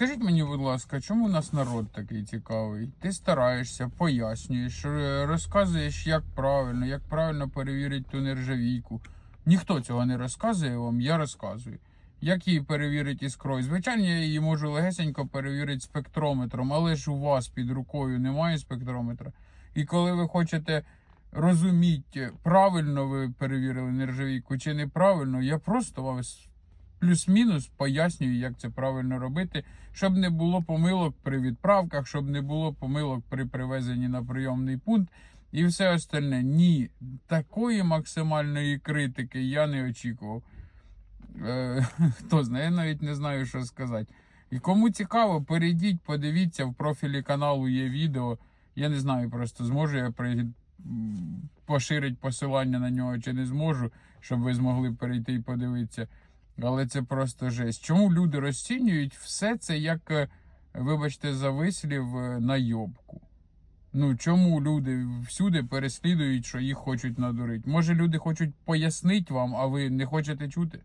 скажіть мені, будь ласка, чому у нас народ такий цікавий? Ти стараєшся, пояснюєш, розказуєш, як правильно, як правильно перевірити ту нержавійку. Ніхто цього не розказує вам, я розказую. Як її перевірити іскрою? Звичайно, я її можу легесенько перевірити спектрометром, але ж у вас під рукою немає спектрометра. І коли ви хочете розуміти, правильно ви перевірили нержавійку чи неправильно, я просто вам с- плюс-мінус пояснюю, як це правильно робити, щоб не було помилок при відправках, щоб не було помилок при привезенні на прийомний пункт. І все остальне. Ні, такої максимальної критики я не очікував. Е, хто знає, я навіть не знаю, що сказати. І кому цікаво, перейдіть, подивіться, в профілі каналу є відео. Я не знаю, просто зможу я при... поширити посилання на нього чи не зможу, щоб ви змогли перейти і подивитися. Але це просто жесть. Чому люди розцінюють все це як, е, вибачте, за вислів йобку? найобку? Ну чому люди всюди переслідують, що їх хочуть надурити? Може, люди хочуть пояснити вам, а ви не хочете чути?